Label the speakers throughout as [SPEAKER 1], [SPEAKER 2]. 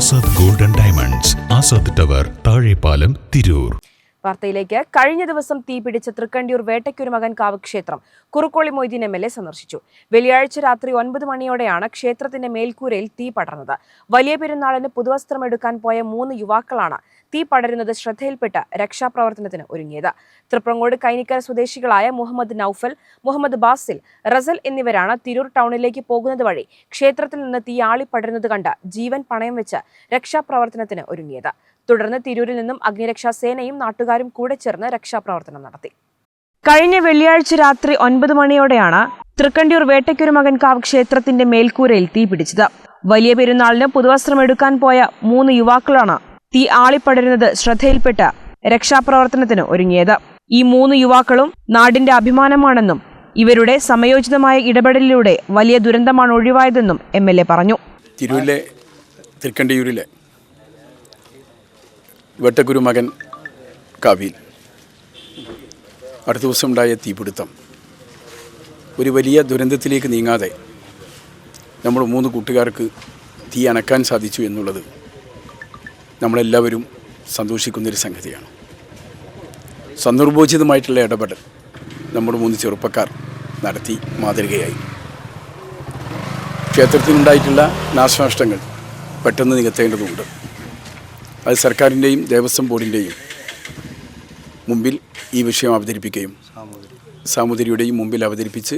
[SPEAKER 1] Azad golden diamonds Azad tower Thazhepalam Tirur.
[SPEAKER 2] വാർത്തയിലേക്ക്. കഴിഞ്ഞ ദിവസം തീപിടിച്ച തൃക്കണ്ടിയൂർ വേട്ടയ്ക്കൊരുമകൻ കാവ് ക്ഷേത്രം Kurukkoli Moideen M L A സന്ദർശിച്ചു. വെള്ളിയാഴ്ച രാത്രി ഒൻപത് മണിയോടെയാണ് ക്ഷേത്രത്തിന്റെ മേൽക്കൂരയിൽ തീ പടർന്നത്. വലിയ പെരുന്നാളിന് പുതുവസ്ത്രം എടുക്കാൻ പോയ മൂന്ന് യുവാക്കളാണ് തീ പടരുന്നത് ശ്രദ്ധയിൽപ്പെട്ട് രക്ഷാപ്രവർത്തനത്തിന് ഒരുങ്ങിയത്. തൃപ്രങ്ങോട് കൈനിക്കര സ്വദേശികളായ മുഹമ്മദ് നൌഫൽ മുഹമ്മദ് ബാസിൽ റസൽ എന്നിവരാണ് തിരൂർ ടൗണിലേക്ക് പോകുന്നത് വഴി ക്ഷേത്രത്തിൽ നിന്ന് തീ ആളിപ്പടരുന്നത് കണ്ട് ജീവൻ പണയം വെച്ച് രക്ഷാപ്രവർത്തനത്തിന് ഒരുങ്ങിയത്. തുടർന്ന് തിരൂരിൽ നിന്നും അഗ്നിരക്ഷാ സേനയും നാട്ടുകാരും കൂടെ ചേർന്ന് രക്ഷാപ്രവർത്തനം നടത്തി. കഴിഞ്ഞ വെള്ളിയാഴ്ച രാത്രി ഒൻപത് മണിയോടെയാണ് തൃക്കണ്ടിയൂർ വേട്ടയ്ക്കൊരുമകൻ കാവ് ക്ഷേത്രത്തിന്റെ മേൽക്കൂരയിൽ തീ പിടിച്ചത്. വലിയ പെരുന്നാളിന് പുതുവസ്ത്രം എടുക്കാൻ പോയ മൂന്ന് യുവാക്കളാണ് തീ ആളിപ്പടരുന്നത് ശ്രദ്ധയിൽപ്പെട്ട രക്ഷാപ്രവർത്തനത്തിന് ഒരുങ്ങിയത്. ഈ മൂന്ന് യുവാക്കളും നാടിന്റെ അഭിമാനമാണെന്നും ഇവരുടെ സമയോചിതമായ ഇടപെടലിലൂടെ വലിയ ദുരന്തമാണ് ഒഴിവായതെന്നും എം എൽ എ പറഞ്ഞു.
[SPEAKER 3] തിരൂരിലെ തൃക്കണ്ടിയൂരിലെ വെട്ടക്കുരു മകൻ കാവിയിൽ അടുത്ത ദിവസം ഉണ്ടായ തീപിടുത്തം. ഒരു വലിയ ദുരന്തത്തിലേക്ക് നീങ്ങാതെ നമ്മൾ മൂന്ന് കൂട്ടുകാർക്ക് തീ അണക്കാൻ സാധിച്ചു എന്നുള്ളത് നമ്മളെല്ലാവരും സന്തോഷിക്കുന്നൊരു സംഗതിയാണ്. സന്ദർഭോചിതമായിട്ടുള്ള ഇടപെടൽ നമ്മൾ മൂന്ന് ചെറുപ്പക്കാർ നടത്തി മാതൃകയായി. ക്ഷേത്രത്തിനുണ്ടായിട്ടുള്ള നാശനഷ്ടങ്ങൾ പെട്ടെന്ന് നികത്തേണ്ടതുണ്ട്. അത് സർക്കാരിന്റെയും ദേവസ്വം ബോർഡിന്റെയും മുമ്പിൽ ഈ വിഷയം അവതരിപ്പിക്കുകയും സാമൂതിരിയുടെയും മുമ്പിൽ അവതരിപ്പിച്ച്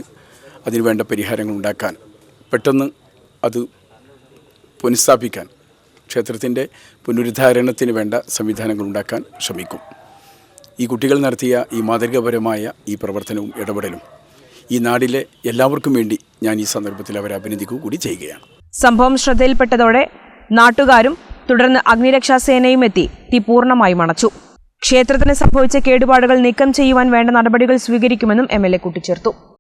[SPEAKER 3] അതിനുവേണ്ട പരിഹാരങ്ങൾ ഉണ്ടാക്കാൻ പെട്ടെന്ന് അത് പുനഃസ്ഥാപിക്കാൻ ക്ഷേത്രത്തിന്റെ പുനരുദ്ധാരണത്തിന് വേണ്ട സംവിധാനങ്ങൾ ഉണ്ടാക്കാൻ ശ്രമിക്കും. ഈ കുട്ടികൾ നടത്തിയ ഈ മാതൃകാപരമായ ഈ പ്രവർത്തനവും ഇടപെടലും ഈ നാടിലെ എല്ലാവർക്കും വേണ്ടി ഞാൻ ഈ സന്ദർഭത്തിൽ അവരെ അഭിനന്ദിക്കുക കൂടി ചെയ്യുകയാണ്.
[SPEAKER 2] സംഭവം ശ്രദ്ധയിൽപ്പെട്ടതോടെ നാട്ടുകാരും തുടർന്ന് അഗ്നിരക്ഷാ സേനയും എത്തി. തീ പൂർണമായും അണച്ചു. ക്ഷേത്രത്തിന് സംഭവിച്ച കേടുപാടുകൾ നീക്കം ചെയ്യുവാൻ വേണ്ട നടപടികൾ സ്വീകരിക്കുമെന്നും എം എൽ എ കൂട്ടിച്ചേർത്തു.